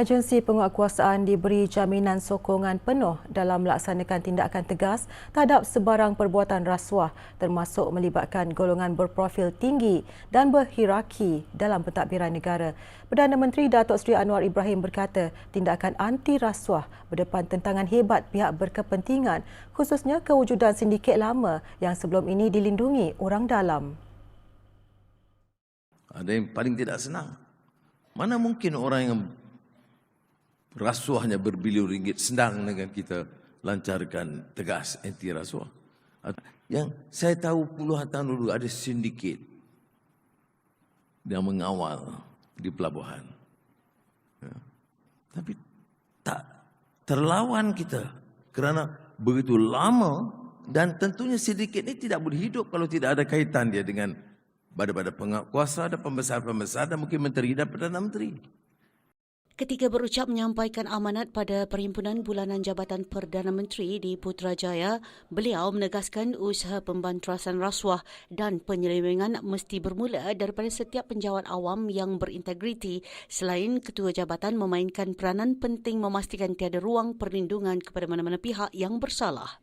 Agensi penguatkuasaan diberi jaminan sokongan penuh dalam melaksanakan tindakan tegas terhadap sebarang perbuatan rasuah termasuk melibatkan golongan berprofil tinggi dan berhierarki dalam pentadbiran negara. Perdana Menteri Datuk Seri Anwar Ibrahim berkata tindakan anti rasuah berdepan tentangan hebat pihak berkepentingan khususnya kewujudan sindiket lama yang sebelum ini dilindungi orang dalam. Ada yang paling tidak senang. Mana mungkin orang yang rasuahnya berbilion ringgit senang dengan kita lancarkan tegas anti rasuah. Yang saya tahu puluhan tahun dulu ada sindiket yang mengawal di pelabuhan. Ya. Tapi tak terlawan kita kerana begitu lama dan tentunya sindiket ini tidak boleh hidup kalau tidak ada kaitan dia dengan pada-pada penguasa dan pembesar-pembesar dan mungkin menteri dan perdana menteri. Ketika berucap menyampaikan amanat pada Perhimpunan Bulanan Jabatan Perdana Menteri di Putrajaya, beliau menegaskan usaha pembantrasan rasuah dan penyelewengan mesti bermula daripada setiap penjawat awam yang berintegriti selain ketua jabatan memainkan peranan penting memastikan tiada ruang perlindungan kepada mana-mana pihak yang bersalah.